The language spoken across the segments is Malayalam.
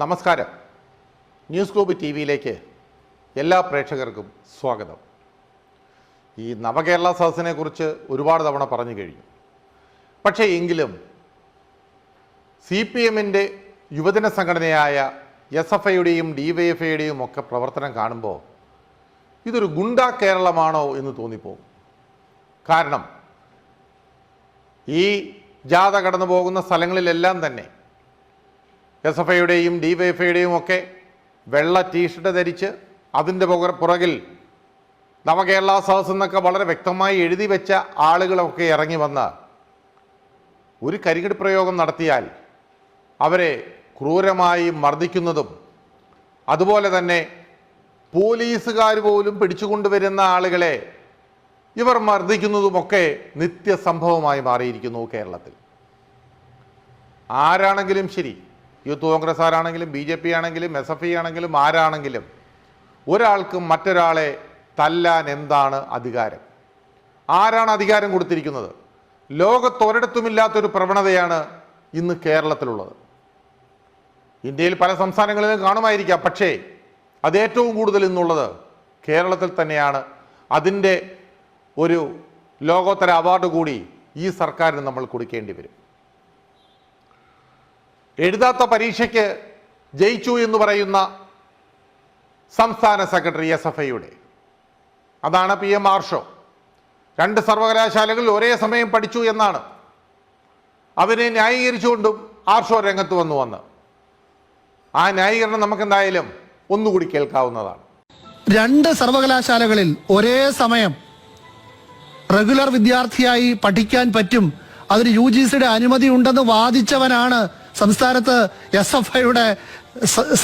നമസ്കാരം. ന്യൂസ് ഗ്ലോബ് ടി വിയിലേക്ക് എല്ലാ പ്രേക്ഷകർക്കും സ്വാഗതം. ഈ നവകേരള സദസ്സിനെക്കുറിച്ച് ഒരുപാട് തവണ പറഞ്ഞു കഴിഞ്ഞു. പക്ഷേ എങ്കിലും സി പി എമ്മിന്റെ യുവജന സംഘടനയായ എസ് എഫ് ഐയുടെയും ഡി വൈ എഫ് ഐയുടെയും ഒക്കെ പ്രവർത്തനം കാണുമ്പോൾ ഇതൊരു ഗുണ്ടാ കേരളമാണോ എന്ന് തോന്നിപ്പോകും. കാരണം ഈ ജാഥ കടന്നു പോകുന്ന സ്ഥലങ്ങളിലെല്ലാം തന്നെ എസ് എഫ് ഐയുടെയും ഡി ഒക്കെ വെള്ള ടീഷർട്ട് ധരിച്ച് അതിന്റെ പുറ പുറകിൽ നവകേരള സദസ് എന്നൊക്കെ വളരെ വ്യക്തമായി എഴുതി വെച്ച ആളുകളൊക്കെ ഇറങ്ങി വന്ന് ഒരു കരികടി പ്രയോഗം നടത്തിയാൽ അവരെ ക്രൂരമായി മർദ്ദിക്കുന്നതും അതുപോലെ തന്നെ പോലീസുകാർ പോലും പിടിച്ചുകൊണ്ടുവരുന്ന ആളുകളെ ഇവർ മർദ്ദിക്കുന്നതുമൊക്കെ നിത്യസംഭവമായി മാറിയിരിക്കുന്നു കേരളത്തിൽ. ആരാണെങ്കിലും ശരി യൂത്ത് കോൺഗ്രസ് ആരാണെങ്കിലും ബി ജെ പി ആണെങ്കിലും എസ് എഫ് ഐ ആണെങ്കിലും ആരാണെങ്കിലും ഒരാൾക്ക് മറ്റൊരാളെ തല്ലാൻ എന്താണ് അധികാരം? ആരാണ് അധികാരം കൊടുത്തിരിക്കുന്നത്? ലോകത്തൊരിടത്തുമില്ലാത്തൊരു പ്രവണതയാണ് ഇന്ന് കേരളത്തിലുള്ളത്. ഇന്ത്യയിൽ പല സംസ്ഥാനങ്ങളിലും കാണുമായിരിക്കാം. പക്ഷേ അത് ഏറ്റവും കൂടുതൽ ഇന്നുള്ളത് കേരളത്തിൽ തന്നെയാണ്. അതിന്റെ ഒരു ലോകോത്തര അവാർഡ് കൂടി ഈ സർക്കാരിന് നമ്മൾ കൊടുക്കേണ്ടി വരും. എഴുതാത്ത പരീക്ഷയ്ക്ക് ജയിച്ചു എന്ന് പറയുന്ന സംസ്ഥാന സെക്രട്ടറി എസ് എഫ് ഐയുടെ. അതാണ് പി എം ആർഷോ. രണ്ട് സർവകലാശാലകളിൽ ഒരേ സമയം പഠിച്ചു എന്നാണ്. അതിനെ ന്യായീകരിച്ചുകൊണ്ടും ആർഷോ രംഗത്ത് വന്നു വന്ന്. ആ ന്യായീകരണം നമുക്കെന്തായാലും ഒന്നുകൂടി കേൾക്കാവുന്നതാണ്. രണ്ട് സർവകലാശാലകളിൽ ഒരേ സമയം റെഗുലർ വിദ്യാർത്ഥിയായി പഠിക്കാൻ പറ്റും. അതിന് യു ജി സിയുടെ അനുമതി ഉണ്ടെന്ന് വാദിച്ചവനാണ് സംസ്ഥാനത്ത് എസ് എഫ് ഐയുടെ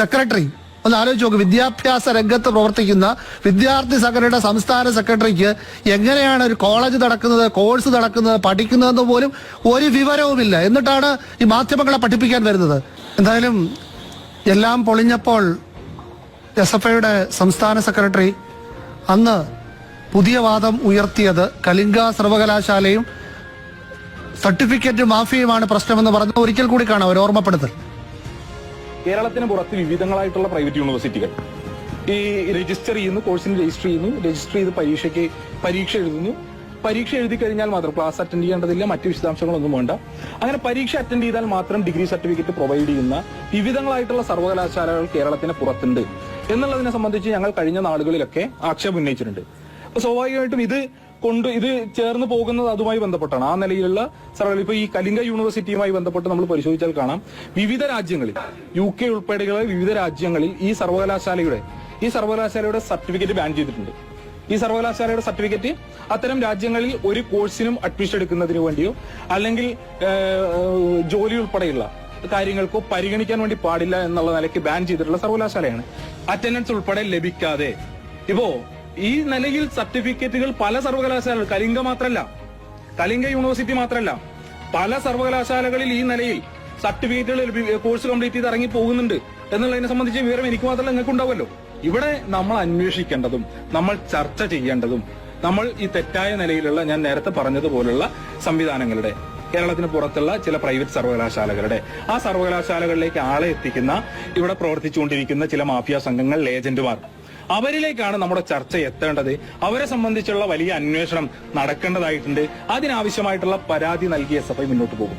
സെക്രട്ടറി. ഒന്ന് ആലോചിച്ച് നോക്ക് വിദ്യാഭ്യാസ രംഗത്ത് പ്രവർത്തിക്കുന്ന വിദ്യാർത്ഥി സംഘടനയുടെ സംസ്ഥാന സെക്രട്ടറിക്ക് എങ്ങനെയാണ് ഒരു കോളേജ് നടക്കുന്നത് കോഴ്സ് നടക്കുന്നത് പഠിക്കുന്നതെന്ന് പോലും ഒരു വിവരവുമില്ല. എന്നിട്ടാണ് ഈ മാധ്യമങ്ങളെ പഠിപ്പിക്കാൻ വരുന്നത്. എന്തായാലും എല്ലാം പൊളിഞ്ഞപ്പോൾ എസ് എഫ് ഐയുടെ സംസ്ഥാന സെക്രട്ടറി അന്ന് പുതിയ വാദം ഉയർത്തിയത് കലിംഗ സർവകലാശാലയും സർട്ടിഫിക്കറ്റ് മാഫിയുമാണ് പ്രശ്നമെന്ന് പറഞ്ഞ് ഒരിക്കൽ കൂടി കാണാം ഒരു ഓർമ്മപ്പെടുത്തൽ. കേരളത്തിന് പുറത്ത് വിവിധങ്ങളായിട്ടുള്ള പ്രൈവറ്റ് യൂണിവേഴ്സിറ്റികൾ. ഈ രജിസ്റ്റർ ചെയ്യുന്നു കോഴ്സിന് രജിസ്റ്റർ ചെയ്യുന്നു രജിസ്റ്റർ ചെയ്ത് പരീക്ഷയ്ക്ക് പരീക്ഷ എഴുതുന്നു. പരീക്ഷ എഴുതി കഴിഞ്ഞാൽ മാത്രം ക്ലാസ് അറ്റൻഡ് ചെയ്യേണ്ടതില്ല മറ്റു വിശദാംശങ്ങളൊന്നും വേണ്ട. അങ്ങനെ പരീക്ഷ അറ്റൻഡ് ചെയ്താൽ മാത്രം ഡിഗ്രി സർട്ടിഫിക്കറ്റ് പ്രൊവൈഡ് ചെയ്യുന്ന വിവിധങ്ങളായിട്ടുള്ള സർവകലാശാലകൾ കേരളത്തിന് പുറത്തുണ്ട്. എന്നുള്ളതിനെ സംബന്ധിച്ച് ഞങ്ങൾ കഴിഞ്ഞ നാളുകളിലൊക്കെ ആക്ഷേപം ഉന്നയിച്ചിട്ടുണ്ട്. സ്വാഭാവികമായിട്ടും ഇത് കൊണ്ട് ഇത് ചേർന്ന് പോകുന്നത് അതുമായി ബന്ധപ്പെട്ടാണ്. ആ നിലയിലുള്ള സർവേ ഇപ്പൊ ഈ കലിംഗ യൂണിവേഴ്സിറ്റിയുമായി ബന്ധപ്പെട്ട് നമ്മൾ പരിശോധിച്ചാൽ കാണാം. വിവിധ രാജ്യങ്ങളിൽ യു കെ ഉൾപ്പെടെയുള്ള വിവിധ രാജ്യങ്ങളിൽ ഈ സർവകലാശാലയുടെ ഈ സർവകലാശാലയുടെ സർട്ടിഫിക്കറ്റ് ബാൻ ചെയ്തിട്ടുണ്ട്. ഈ സർവകലാശാലയുടെ സർട്ടിഫിക്കറ്റ് അത്തരം രാജ്യങ്ങളിൽ ഒരു കോഴ്സിനും അഡ്മിഷൻ എടുക്കുന്നതിന് വേണ്ടിയോ അല്ലെങ്കിൽ ജോലി ഉൾപ്പെടെയുള്ള കാര്യങ്ങൾക്കോ പരിഗണിക്കാൻ വേണ്ടി പാടില്ല എന്നുള്ള നിലയ്ക്ക് ബാൻ ചെയ്തിട്ടുള്ള സർവകലാശാലയാണ്. അറ്റൻഡൻസ് ഉൾപ്പെടെ ലഭിക്കാതെ. ഇപ്പോ ഈ നിലയിൽ സർട്ടിഫിക്കറ്റുകൾ പല സർവകലാശാലകൾ കലിംഗ മാത്രമല്ല കലിംഗ യൂണിവേഴ്സിറ്റി മാത്രമല്ല പല സർവകലാശാലകളിൽ ഈ നിലയിൽ സർട്ടിഫിക്കറ്റുകൾ കോഴ്സ് കംപ്ലീറ്റ് ചെയ്ത് ഇറങ്ങി പോകുന്നുണ്ട് എന്നുള്ളതിനെ സംബന്ധിച്ച് വിവരം എനിക്ക് മാത്രമല്ല നിങ്ങൾക്ക് ഉണ്ടാവുമല്ലോ. ഇവിടെ നമ്മൾ അന്വേഷിക്കേണ്ടതും നമ്മൾ ചർച്ച ചെയ്യേണ്ടതും നമ്മൾ ഈ തെറ്റായ നിലയിലുള്ള ഞാൻ നേരത്തെ പറഞ്ഞതുപോലുള്ള സംവിധാനങ്ങളുടെ കേരളത്തിന് പുറത്തുള്ള ചില പ്രൈവറ്റ് സർവകലാശാലകളുടെ ആ സർവകലാശാലകളിലേക്ക് ആളെ എത്തിക്കുന്ന ഇവിടെ പ്രവർത്തിച്ചുകൊണ്ടിരിക്കുന്ന ചില മാഫിയ സംഘങ്ങൾ ഏജന്റുമാർ. അവരിലേക്കാണ് നമ്മുടെ ചർച്ച എത്തേണ്ടത്. അവരെ സംബന്ധിച്ചുള്ള വലിയ അന്വേഷണം നടക്കേണ്ടതായിട്ടുണ്ട്. അതിനാവശ്യമായിട്ടുള്ള പരാതി നൽകി എസ് എഫ് ഐ മുന്നോട്ട് പോകും.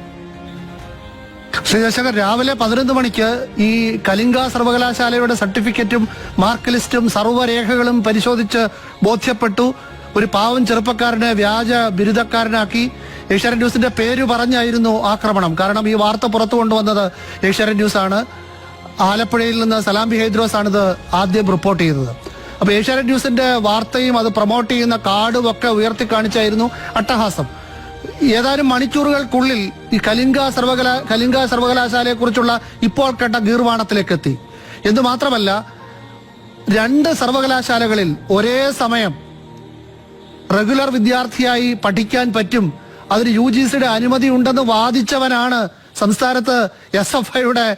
ശ്രീ ജയശങ്കർ രാവിലെ പതിനൊന്ന് മണിക്ക് ഈ കലിംഗ സർവകലാശാലയുടെ സർട്ടിഫിക്കറ്റും മാർക്ക് ലിസ്റ്റും സർവരേഖകളും പരിശോധിച്ച് ബോധ്യപ്പെട്ടു. ഒരു പാവം ചെറുപ്പക്കാരനെ വ്യാജ ബിരുദക്കാരനാക്കി ഏഷ്യാനെറ്റ് ന്യൂസിന്റെ പേര് പറഞ്ഞായിരുന്നു ആക്രമണം. കാരണം ഈ വാർത്ത പുറത്തു കൊണ്ടുവന്നത് ഏഷ്യാനെറ്റ് ന്യൂസ് ആണ് ആലപ്പുഴയിൽ നിന്ന് സലാം ബി ഹൈദ്രോസ് ആണ് ഇത് ആദ്യം റിപ്പോർട്ട് ചെയ്തത്. അപ്പൊ ഏഷ്യാനെറ്റ് ന്യൂസിന്റെ വാർത്തയും അത് പ്രൊമോട്ട് ചെയ്യുന്ന കാർഡും ഒക്കെ ഉയർത്തി കാണിച്ചായിരുന്നു അട്ടഹാസം. ഏതാനും മണിക്കൂറുകൾക്കുള്ളിൽ ഈ കലിംഗ സർവകലാ കലിംഗ സർവകലാശാലയെ കുറിച്ചുള്ള ഇപ്പോൾ കേട്ട ഗീർവാണത്തിലേക്ക് എത്തി എന്ന് മാത്രമല്ല രണ്ട് സർവകലാശാലകളിൽ ഒരേ സമയം റെഗുലർ വിദ്യാർത്ഥിയായി പഠിക്കാൻ പറ്റും. അതിന് യു ജി സിയുടെ അനുമതി ഉണ്ടെന്ന് വാദിച്ചവനാണ് സംസ്ഥാനത്ത് എസ് എഫ് ഐയുടെ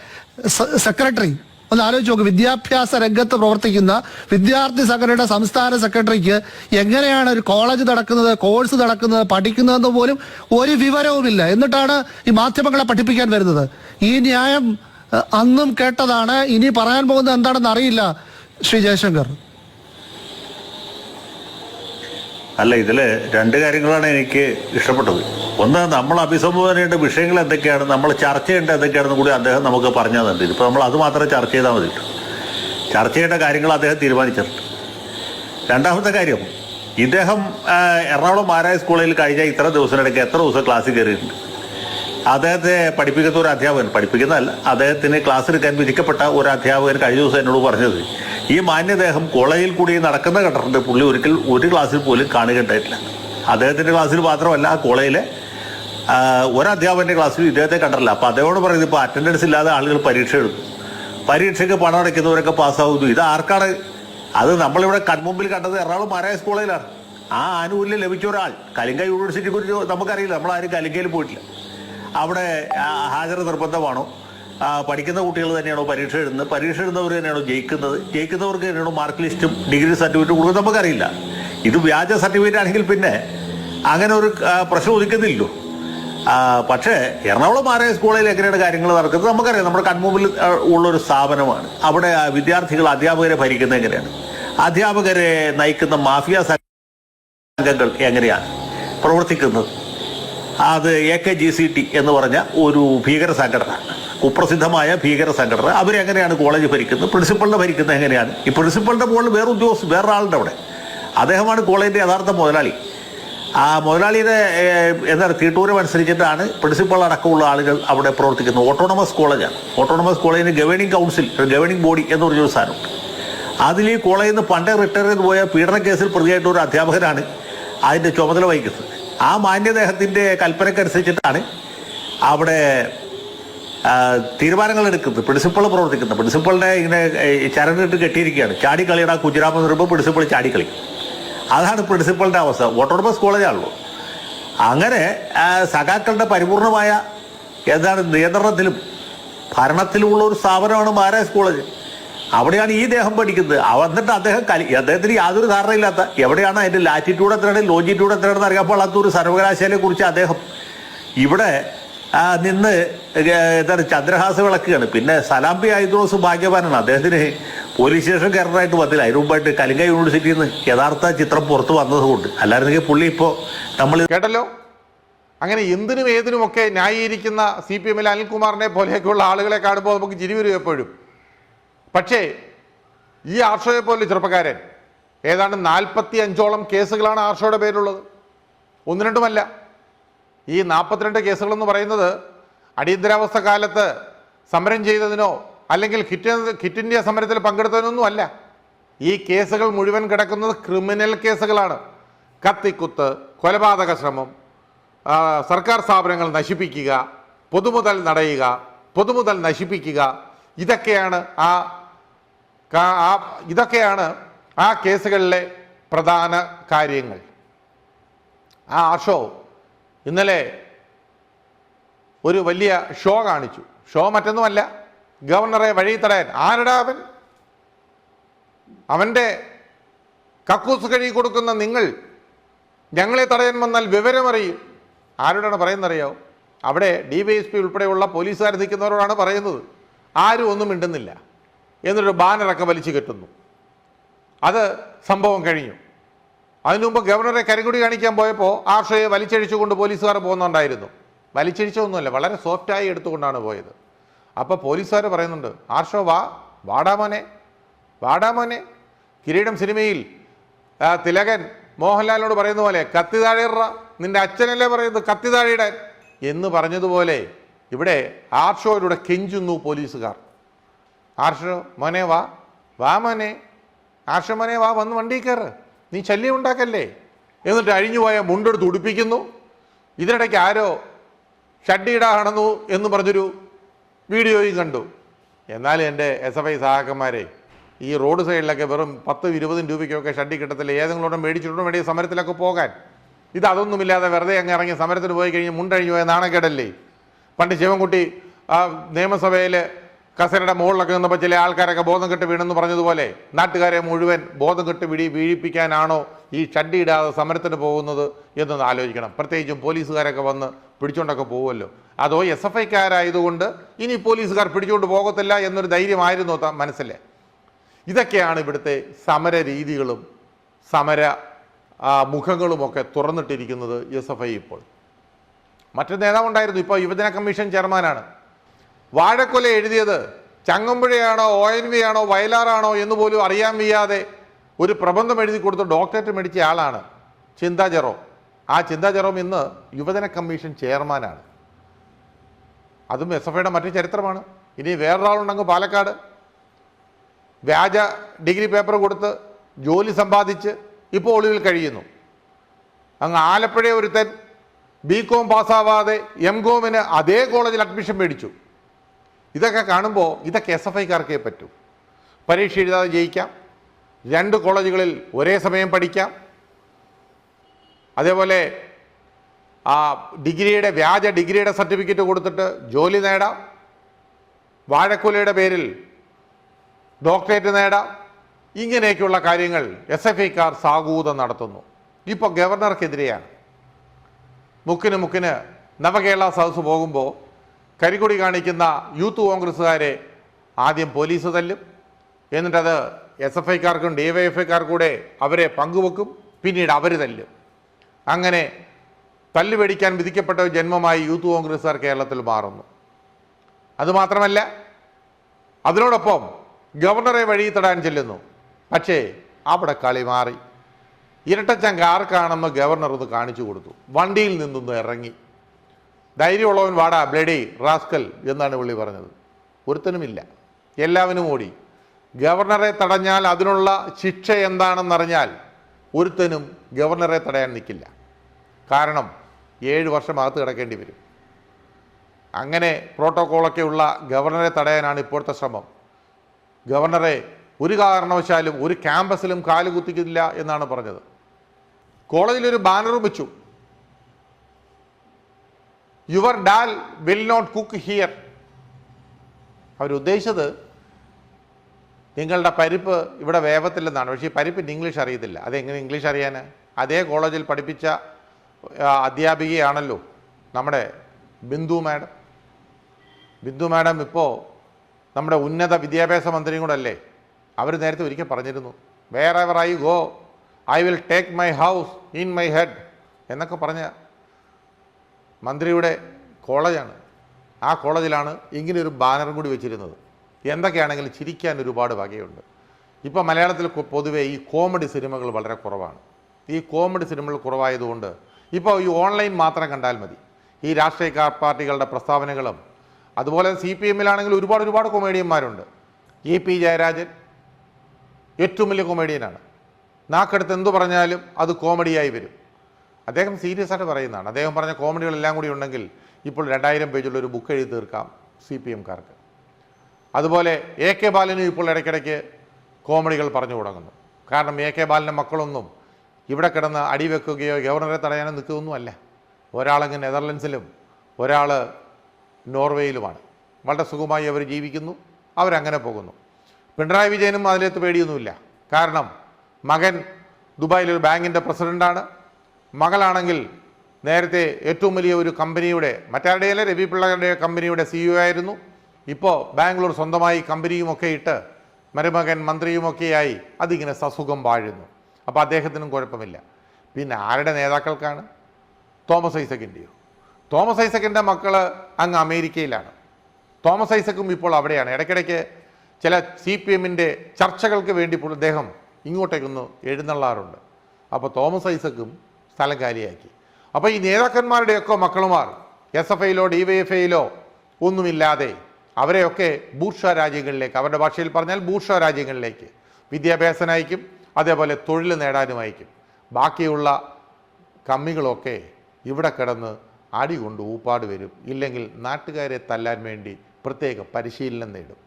സെക്രട്ടറി ഒന്ന് ആലോചിച്ച് നോക്ക്. വിദ്യാഭ്യാസ രംഗത്ത് പ്രവർത്തിക്കുന്ന വിദ്യാർത്ഥി സംഘടനയുടെ സംസ്ഥാന സെക്രട്ടറിക്ക് എങ്ങനെയാണ് ഒരു കോളേജ് നടക്കുന്നത് കോഴ്സ് നടക്കുന്നത് പഠിക്കുന്നതെന്ന് പോലും ഒരു വിവരവുമില്ല. എന്നിട്ടാണ് ഈ മാധ്യമങ്ങളെ പഠിപ്പിക്കാൻ വരുന്നത്. ഈ ന്യായം അന്നും കേട്ടതാണ്. ഇനി പറയാൻ പോകുന്നത് എന്താണെന്ന് അറിയില്ല ശ്രീ ജയശങ്കർ. അല്ല ഇതിൽ രണ്ട് കാര്യങ്ങളാണ് എനിക്ക് ഇഷ്ടപ്പെട്ടത്. ഒന്ന് നമ്മൾ അഭിസംബോധന ചെയ്യേണ്ട വിഷയങ്ങൾ എന്തൊക്കെയാണ് നമ്മൾ ചർച്ച ചെയ്യേണ്ട എന്തൊക്കെയാണെന്ന് കൂടി അദ്ദേഹം നമുക്ക് പറഞ്ഞു തന്നിട്ടുണ്ട് ഇപ്പോൾ നമ്മൾ അത് മാത്രം ചർച്ച ചെയ്താൽ മതി ചർച്ച ചെയ്യേണ്ട കാര്യങ്ങൾ അദ്ദേഹം തീരുമാനിച്ചിട്ടുണ്ട്. രണ്ടാമത്തെ കാര്യം ഇദ്ദേഹം എറണാകുളം മാരായ സ്കൂളിൽ കഴിഞ്ഞ ഇത്ര ദിവസത്തിനിടയ്ക്ക് എത്ര ദിവസം ക്ലാസ്സിൽ കയറിയിട്ടുണ്ട്? അദ്ദേഹത്തെ പഠിപ്പിക്കുന്ന ഒരു അധ്യാപകൻ പഠിപ്പിക്കുന്നതല്ല അദ്ദേഹത്തിന് ക്ലാസ് എടുക്കാൻ വിധിക്കപ്പെട്ട ഒരു അധ്യാപകൻ കഴിഞ്ഞ ദിവസം എന്നോട് പറഞ്ഞത് ഈ മാന്യദേഹം കോളേജിൽ കൂടി നടക്കുന്ന ഘട്ടത്തിന്റെ പുള്ളി ഒരിക്കൽ ഒരു ക്ലാസ്സിൽ പോലും കാണുകയുണ്ടായിട്ടില്ല. അദ്ദേഹത്തിന്റെ ക്ലാസ്സിൽ മാത്രമല്ല ആ കോളേജിലെ ആ, ഒരു അധ്യാപകന്റെ ക്ലാസ്സിൽ ഇദ്ദേഹത്തെ കണ്ടല്ല അപ്പൊ അദ്ദേഹത്തോട് പറയുന്നത് ഇപ്പൊ അറ്റൻഡൻസ് ഇല്ലാതെ ആളുകൾ പരീക്ഷ എഴുതും പരീക്ഷയ്ക്ക് പണം അടയ്ക്കുന്നവരൊക്കെ പാസ്സാവുന്നു ഇത് ആർക്കാണ്? അത് നമ്മളിവിടെ കൺമുമ്പിൽ കണ്ടത് എറണാകുളം മാരായ സ്കൂളിലാണ് ആ ആനുകൂല്യം ലഭിച്ച ഒരാൾ. കലിംഗ യൂണിവേഴ്സിറ്റിയെ കുറിച്ച് നമുക്കറിയില്ല. നമ്മൾ ആരും കലിംഗയിൽ പോയിട്ടില്ല. അവിടെ ഹാജർ നിർബന്ധമാണോ? പഠിക്കുന്ന കുട്ടികൾ തന്നെയാണോ പരീക്ഷ എഴുതുന്നത്? പരീക്ഷ എഴുതുന്നവർ തന്നെയാണോ ജയിക്കുന്നത്? ജയിക്കുന്നവർക്ക് തന്നെയാണോ മാർക്ക് ലിസ്റ്റും ഡിഗ്രി സർട്ടിഫിക്കറ്റും കൊടുക്കുന്നത്? നമുക്കറിയില്ല. ഇത് വ്യാജ സർട്ടിഫിക്കറ്റ് ആണെങ്കിൽ പിന്നെ അങ്ങനെ ഒരു പ്രശ്നം ഉദിക്കുന്നില്ലല്ലോ. ആ, പക്ഷേ എറണാകുളം മാരായ സ്കൂളിൽ എങ്ങനെയാണ് കാര്യങ്ങൾ നടക്കുന്നത്? നമുക്കറിയാം നമ്മുടെ കൺമുമ്പിൽ ഉള്ള ഒരു സ്ഥാപനമാണ്. അവിടെ വിദ്യാർത്ഥികൾ അധ്യാപകരെ ഭരിക്കുന്നത് എങ്ങനെയാണ്? അധ്യാപകരെ നയിക്കുന്ന മാഫിയ സംഘങ്ങൾ എങ്ങനെയാണ് പ്രവർത്തിക്കുന്നത്? അത് A K G C T എന്ന് പറഞ്ഞ ഒരു ഭീകര സംഘടന കുപ്രസിദ്ധമായ ഭീകര സംഘടന. അവരെങ്ങനെയാണ് കോളേജ് ഭരിക്കുന്നത്? പ്രിൻസിപ്പളിനെ ഭരിക്കുന്നത് എങ്ങനെയാണ്? ഈ പ്രിൻസിപ്പളിന്റെ മുകളിൽ വേറെ ഉദ്യോഗസ്ഥ വേറെ ആളുണ്ട് അവിടെ. അദ്ദേഹമാണ് കോളേജിന്റെ യഥാർത്ഥ മുതലാളി. ആ മുതലാളിയുടെ എന്താ തീട്ടൂരം അനുസരിച്ചിട്ടാണ് പ്രിൻസിപ്പൾ അടക്കമുള്ള ആളുകൾ അവിടെ പ്രവർത്തിക്കുന്നത്. ഓട്ടോണമസ് കോളേജാണ് ഓട്ടോണമസ് കോളേജിന് ഗവേണിംഗ് കൗൺസിൽ ഗവേണിംഗ് ബോഡി എന്ന് പറഞ്ഞൊരു സാധനം അതിൽ ഈ കോളേജിൽ നിന്ന് പണ്ട് റിട്ടയർ ചെയ്ത് പോയ പീഡന കേസിൽ പ്രതിയായിട്ട് ഒരു അധ്യാപകനാണ് അതിന്റെ ചുമതല വഹിക്കുന്നത്. ആ മാന്യദേഹത്തിന്റെ കൽപ്പനക്കനുസരിച്ചിട്ടാണ് അവിടെ തീരുമാനങ്ങൾ എടുക്കുന്നത് പ്രിൻസിപ്പൾ പ്രവർത്തിക്കുന്നത്. പ്രിൻസിപ്പളിനെ ഇങ്ങനെ ചരടിട്ട് കെട്ടിയിരിക്കുകയാണ്. ചാടിക്കളിയുടെ കുജരാമെന്ന് പറയുമ്പോൾ പ്രിൻസിപ്പൾ ചാടിക്കളി അതാണ് പ്രിൻസിപ്പളിന്റെ അവസ്ഥ. ഓട്ടോണമസ് കോളേജാണല്ലോ അങ്ങനെ സഖാക്കളുടെ പരിപൂർണമായ എന്താണ് നിയന്ത്രണത്തിലും ഭരണത്തിലുമുള്ള ഒരു സ്ഥാപനമാണ് മഹാരാജ് കോളേജ്. അവിടെയാണ് ഈ ദേഹം പഠിക്കുന്നത്. എന്നിട്ട് അദ്ദേഹം കലി അദ്ദേഹത്തിന് യാതൊരു ധാരണയില്ലാത്ത എവിടെയാണ് അതിന്റെ ലാറ്റിറ്റ്യൂഡ് എത്രയാണ് ലോഞ്ചിറ്റ്യൂഡ് എത്രയാണെന്ന് അറിയാൻ പാടാത്ത ഒരു സർവകലാശാലയെ കുറിച്ച് അദ്ദേഹം ഇവിടെ നിന്ന് എന്താണ് ചന്ദ്രഹാസ വിളക്കുകയാണ്. പിന്നെ സലാംബി ഐദ്രോസ് ഭാഗ്യവാനാണ്. അദ്ദേഹത്തിന് പോലീസ് സ്റ്റേഷൻ കയറാനായിട്ട് വന്നില്ല അതിനു മുമ്പായിട്ട് കലിംഗ യൂണിവേഴ്സിറ്റിയിൽ നിന്ന് യഥാർത്ഥ ചിത്രം പുറത്തു വന്നതുകൊണ്ട് അല്ലായിരുന്നെങ്കിൽ പുള്ളി ഇപ്പോൾ നമ്മൾ കേട്ടല്ലോ? അങ്ങനെ എന്തിനും ഏതിനുമൊക്കെ ന്യായീകരിക്കുന്ന സി പി എമ്മിൽ അനിൽകുമാറിനെ പോലെയൊക്കെയുള്ള ആളുകളെ കാണുമ്പോൾ നമുക്ക് ചിരി വരും എപ്പോഴും. പക്ഷേ ഈ ആർഷോയെ പോലെ ചെറുപ്പക്കാരൻ ഏതാണ്ട് നാൽപ്പത്തി അഞ്ചോളം കേസുകളാണ് ആർഷോയുടെ പേരിലുള്ളത്. ഒന്ന് രണ്ടുമല്ല. ഈ നാൽപ്പത്തിരണ്ട് കേസുകളെന്ന് പറയുന്നത് അടിയന്തരാവസ്ഥ കാലത്ത് സമരം ചെയ്തതിനോ അല്ലെങ്കിൽ കിറ്റ് കിറ്റ് ഇന്ത്യ സമരത്തിൽ പങ്കെടുത്തതിനൊന്നും അല്ല. ഈ കേസുകൾ മുഴുവൻ കിടക്കുന്നത് ക്രിമിനൽ കേസുകളാണ്. കത്തിക്കുത്ത് കൊലപാതക ശ്രമം സർക്കാർ സ്ഥാപനങ്ങൾ നശിപ്പിക്കുക പൊതുമുതൽ നടയുക പൊതുമുതൽ നശിപ്പിക്കുക. ഇതൊക്കെയാണ് ആ ഇതൊക്കെയാണ് ആ കേസുകളിലെ പ്രധാന കാര്യങ്ങൾ. ആ ഷോ ഇന്നലെ ഒരു വലിയ ഷോ കാണിച്ചു. ഷോ മറ്റൊന്നുമല്ല. ഗവർണറെ വഴി തടയാൻ ആരടാ അവൻ? അവന്റെ കക്കൂസ് കഴുകി കൊടുക്കുന്ന നിങ്ങൾ ഞങ്ങളെ തടയാൻ വന്നാൽ വിവരമറിയും. ആരോടാണ് പറയുന്നറിയാവോ? അവിടെ ഡി വൈ എസ് പി ഉൾപ്പെടെയുള്ള പോലീസുകാർ നിൽക്കുന്നവരോടാണ് പറയുന്നത്. ആരും ഒന്നും മിണ്ടുന്നില്ല. എന്നൊരു ബാനറൊക്കെ വലിച്ചു കെട്ടുന്നു. അത് സംഭവം കഴിഞ്ഞു. അതിനു മുമ്പ് ഗവർണറെ കരിങ്കുടി കാണിക്കാൻ പോയപ്പോൾ ആർഷയെ വലിച്ചഴിച്ചുകൊണ്ട് പോലീസുകാർ പോകുന്നുണ്ടായിരുന്നു. വലിച്ചഴിച്ചൊന്നുമല്ല വളരെ സോഫ്റ്റായി എടുത്തുകൊണ്ടാണ് പോയത്. അപ്പോൾ പോലീസുകാർ പറയുന്നുണ്ട് ആർഷോ വാ വാടാമോനെ വാടാമോനെ കിരീടം സിനിമയിൽ തിലകൻ മോഹൻലാലിനോട് പറയുന്ന പോലെ കത്തി താഴെറ നിന്റെ അച്ഛനല്ലേ പറയുന്നത് കത്തി താഴെയിടാൻ എന്ന് പറഞ്ഞതുപോലെ ഇവിടെ ആർഷോയിലൂടെ കെഞ്ചുന്നു പോലീസുകാർ. ആർഷോ മോനെ വാ വാ മോനെ ആർഷോ മോനെ വാ വന്ന് വണ്ടി കയറ് നീ ശല്യം ഉണ്ടാക്കല്ലേ? എന്നിട്ട് അഴിഞ്ഞുപോയ മുണ്ടെടുത്ത് ഉടുപ്പിക്കുന്നു. ഇതിനിടയ്ക്ക് ആരോ ഷഡ്ഡിയിടാണെന്നു എന്ന് പറഞ്ഞൊരു വീഡിയോയും കണ്ടു. എന്നാൽ എന്റെ എസ് എഫ് ഐ സഹാക്കന്മാരെ ഈ റോഡ് സൈഡിലൊക്കെ വെറും പത്തും ഇരുപതും രൂപയ്ക്കൊക്കെ ഷഡ്ഡി കിട്ടത്തില്ല. ഏതെങ്കിലും മേടിച്ചിട്ടുണ്ടോ? വേണ്ടി സമരത്തിലൊക്കെ പോകാൻ. ഇത് അതൊന്നുമില്ലാതെ വെറുതെ അങ്ങ് ഇറങ്ങി സമരത്തിന് പോയി കഴിഞ്ഞ് മുണ്ടഴിഞ്ഞു പോയ നാണക്കേടല്ലേ? പണ്ട് ശിവൻകുട്ടി നിയമസഭയിൽ കസേരയുടെ മുകളിലൊക്കെ നിന്നപ്പോൾ ചില ആൾക്കാരൊക്കെ ബോധം കെട്ട് വീണെന്ന് പറഞ്ഞതുപോലെ നാട്ടുകാരെ മുഴുവൻ ബോധം കെട്ട് വിടി വീഴിപ്പിക്കാനാണോ ഈ ചട്ടിയിടാതെ സമരത്തിന് പോകുന്നത് എന്നൊന്ന് ആലോചിക്കണം. പ്രത്യേകിച്ചും പോലീസുകാരൊക്കെ വന്ന് പിടിച്ചുകൊണ്ടൊക്കെ പോകുമല്ലോ അതോ എസ് എഫ് ഐക്കാരായതുകൊണ്ട് ഇനി പോലീസുകാർ പിടിച്ചുകൊണ്ട് പോകത്തില്ല എന്നൊരു ധൈര്യമായിരുന്നു മനസ്സിലേ? ഇതൊക്കെയാണ് ഇവിടുത്തെ സമര രീതികളും സമര മുഖങ്ങളുമൊക്കെ തുറന്നിട്ടിരിക്കുന്നത് എസ് എഫ് ഐ ഇപ്പോൾ. മറ്റൊരു നേതാവുണ്ടായിരുന്നു. ഇപ്പോൾ യുവജന കമ്മീഷൻ ചെയർമാനാണ്. വാഴക്കൊല എഴുതിയത് ചങ്ങമ്പുഴയാണോ ഒ എൻ വി ആണോ വയലാറാണോ എന്ന് പോലും അറിയാൻ വയ്യാതെ ഒരു പ്രബന്ധം എഴുതി കൊടുത്ത് ഡോക്ടറേറ്റ് മേടിച്ച ആളാണ് ചിന്താ ജെറോം. ആ ചിന്താ ജെറോം ഇന്ന് യുവജന കമ്മീഷൻ ചെയർമാനാണ്. അതും എസ് എഫ് ഐയുടെ മറ്റു ചരിത്രമാണ്. ഇനി വേറൊരാളുണ്ടെങ്കിൽ പാലക്കാട്. വ്യാജ ഡിഗ്രി പേപ്പർ കൊടുത്ത് ജോലി സമ്പാദിച്ച് ഇപ്പോൾ ഒളിവിൽ കഴിയുന്നു. അങ്ങ് ആലപ്പുഴ ഒരുത്തൻ ബി കോം പാസ്സാവാതെ എം കോമിന് അതേ കോളേജിൽ അഡ്മിഷൻ മേടിച്ചു. ഇതൊക്കെ കാണുമ്പോൾ ഇതൊക്കെ എസ് എഫ് ഐക്കാർക്കേ പറ്റൂ. പരീക്ഷ എഴുതാതെ ജയിക്കാം. രണ്ട് കോളേജുകളിൽ ഒരേ സമയം പഠിക്കാം. അതേപോലെ ആ ഡിഗ്രിയുടെ വ്യാജ ഡിഗ്രിയുടെ സർട്ടിഫിക്കറ്റ് കൊടുത്തിട്ട് ജോലി നേടാം. വാഴക്കൂലയുടെ പേരിൽ ഡോക്ടറേറ്റ് നേടാം. ഇങ്ങനെയൊക്കെയുള്ള കാര്യങ്ങൾ എസ് എഫ് ഐക്കാർ സാഗൂതം നടത്തുന്നു. ഇപ്പോൾ ഗവർണർക്കെതിരെയാണ്. മുക്കിന് മുക്കിന് നവകേരള സദസ് പോകുമ്പോൾ കരികൊടി കാണിക്കുന്ന യൂത്ത് കോൺഗ്രസ്സുകാരെ ആദ്യം പോലീസ് തല്ലും. എന്നിട്ടത് എസ് എഫ് ഐക്കാർക്കും ഡി വൈ എഫ് ഐക്കാർക്കൂടെ കൂടെ അവരെ പങ്കുവെക്കും. പിന്നീട് അവർ തല്ലും. അങ്ങനെ തല്ലുപേടിക്കാൻ വിധിക്കപ്പെട്ട ജന്മമായി യൂത്ത് കോൺഗ്രസ്സുകാർ കേരളത്തിൽ മാറുന്നു. അതുമാത്രമല്ല അതിനോടൊപ്പം ഗവർണറെ വഴി തടാൻ ചെല്ലുന്നു. പക്ഷേ അവിടെ കളി മാറി. ഇരട്ടച്ചങ്ക ആർക്കാണെന്ന് ഗവർണർ ഒന്ന് കാണിച്ചു കൊടുത്തു. വണ്ടിയിൽ നിന്നൊന്ന് ഇറങ്ങി. ധൈര്യമുള്ളവൻ വാടാ ബ്ലഡി റാസ്കൽ എന്നാണ് പുള്ളി പറഞ്ഞത്. ഒരുത്തനുമില്ല. എല്ലാവനും ഓടി. ഗവർണറെ തടഞ്ഞാൽ അതിനുള്ള ശിക്ഷ എന്താണെന്നറിഞ്ഞാൽ ഒരുത്തനും ഗവർണറെ തടയാൻ നിൽക്കില്ല. കാരണം ഏഴ് വർഷം അകത്ത് കിടക്കേണ്ടി വരും. അങ്ങനെ പ്രോട്ടോക്കോളൊക്കെ ഉള്ള ഗവർണറെ തടയാനാണ് ഇപ്പോഴത്തെ ശ്രമം. ഗവർണറെ ഒരു കാരണവശാലും ഒരു ക്യാമ്പസിലും കാൽ കുത്തിക്കില്ല എന്നാണ് പറഞ്ഞത്. കോളേജിലൊരു ബാനറും വെച്ചു. Your dal will not cook here. അവരുദ്ദേശിച്ചത് നിങ്ങളുടെ പരിപ്പ് ഇവിടെ വേവത്തില്ലെന്നാണ്. പക്ഷേ ഈ പരിപ്പിന്റെ ഇംഗ്ലീഷ് അറിയത്തില്ല. അതെങ്ങനെ ഇംഗ്ലീഷ് അറിയാൻ അതേ കോളേജിൽ പഠിപ്പിച്ച അധ്യാപികയാണല്ലോ നമ്മുടെ ബിന്ദു മാഡം. ബിന്ദു മാഡം ഇപ്പോൾ നമ്മുടെ ഉന്നത വിദ്യാഭ്യാസ മന്ത്രിയും കൂടെ അല്ലേ അവർ നേരത്തെ ഒരിക്കൽ പറഞ്ഞിരുന്നു wherever I go I will take my house in my head എന്നൊക്കെ പറഞ്ഞ മന്ത്രിയുടെ കോളേജാണ്. ആ കോളേജിലാണ് ഇങ്ങനെയൊരു ബാനറും കൂടി വെച്ചിരുന്നത്. എന്തൊക്കെയാണെങ്കിലും ചിരിക്കാൻ ഒരുപാട് വകയുണ്ട്. ഇപ്പോൾ മലയാളത്തിൽ പൊതുവേ ഈ കോമഡി സിനിമകൾ വളരെ കുറവാണ്. ഈ കോമഡി സിനിമകൾ കുറവായതുകൊണ്ട് ഇപ്പോൾ ഈ ഓൺലൈൻ മാത്രം കണ്ടാൽ മതി. ഈ രാഷ്ട്രീയ പാർട്ടികളുടെ പ്രസ്താവനകളും അതുപോലെ സി പി എമ്മിലാണെങ്കിൽ ഒരുപാട് ഒരുപാട് കൊമേഡിയന്മാരുണ്ട്. എ പി ജയരാജൻ ഏറ്റവും വലിയ കൊമേഡിയനാണ്. നാക്കെടുത്ത് എന്തു പറഞ്ഞാലും അത് കോമഡിയായി വരും. അദ്ദേഹം സീരിയസ് ആയിട്ട് പറയുന്നതാണ്. അദ്ദേഹം പറഞ്ഞ കോമഡികളെല്ലാം കൂടി ഉണ്ടെങ്കിൽ ഇപ്പോൾ രണ്ടായിരം പേജുള്ള ഒരു ബുക്ക് എഴുതി തീർക്കാം സി പി എംകാർക്ക് അതുപോലെ എ കെ ബാലനും ഇപ്പോൾ ഇടയ്ക്കിടയ്ക്ക് കോമഡികൾ പറഞ്ഞു തുടങ്ങുന്നു. കാരണം എ കെ ബാലന്റെ മക്കളൊന്നും ഇവിടെ കിടന്ന് അടിവെക്കുകയോ ഗവർണറെ തടയാനോ നിൽക്കുകയൊന്നുമല്ല. ഒരാളങ്ങ് നെതർലൻഡ്സിലും ഒരാൾ നോർവേയിലുമാണ്. വളരെ സുഖമായി അവർ ജീവിക്കുന്നു അവരങ്ങനെ പോകുന്നു. പിണറായി വിജയനും അതിലേക്ക് പേടിയൊന്നുമില്ല. കാരണം മകൻ ദുബായിലൊരു ബാങ്കിന്റെ പ്രസിഡന്റാണ് മകളാണെങ്കിൽ നേരത്തെ ഏറ്റവും വലിയ ഒരു കമ്പനിയുടെ മറ്റാരുടെയല്ല രവി പിള്ളയുടെ കമ്പനിയുടെ സിഇഒ ആയിരുന്നു. ഇപ്പോൾ ബാംഗ്ലൂർ സ്വന്തമായി കമ്പനിയുമൊക്കെ ഇട്ട് മരുമകൻ മന്ത്രിയുമൊക്കെയായി അതിങ്ങനെ സസുഖം വാഴുന്നു. അപ്പോൾ അദ്ദേഹത്തിനും കുഴപ്പമില്ല. പിന്നെ ആരുടെ നേതാക്കൾക്കാണ്? തോമസ് ഐസക്കിന്റെയോ തോമസ് ഐസക്കിന്റെ മക്കൾ അങ്ങ് അമേരിക്കയിലാണ്. തോമസ് ഐസക്കും ഇപ്പോൾ അവിടെയാണ്. ഇടയ്ക്കിടയ്ക്ക് ചില സി പി എമ്മിന്റെ ചർച്ചകൾക്ക് വേണ്ടി ഇപ്പോൾ അദ്ദേഹം ഇങ്ങോട്ടേക്കൊന്ന് എഴുന്നള്ളാറുണ്ട്. അപ്പോൾ തോമസ് ഐസക്കും സ്ഥലം കാലിയാക്കി. അപ്പോൾ ഈ നേതാക്കന്മാരുടെയൊക്കെ മക്കളുമാർ എസ് എഫ് ഐയിലോ ഡി വൈ എഫ് ഐയിലോ ഒന്നുമില്ലാതെ അവരെയൊക്കെ ഭൂഷ രാജ്യങ്ങളിലേക്ക് അവരുടെ ഭാഷയിൽ പറഞ്ഞാൽ ഭൂഷ രാജ്യങ്ങളിലേക്ക് വിദ്യാഭ്യാസനയക്കും അതേപോലെ തൊഴിൽ നേടാനുമയക്കും ബാക്കിയുള്ള കമ്മികളൊക്കെ ഇവിടെ കിടന്ന് അടി കൊണ്ട് ഊപ്പാട് വരും. ഇല്ലെങ്കിൽ നാട്ടുകാരെ തല്ലാൻ വേണ്ടി പ്രത്യേക പരിശീലനം നേടും.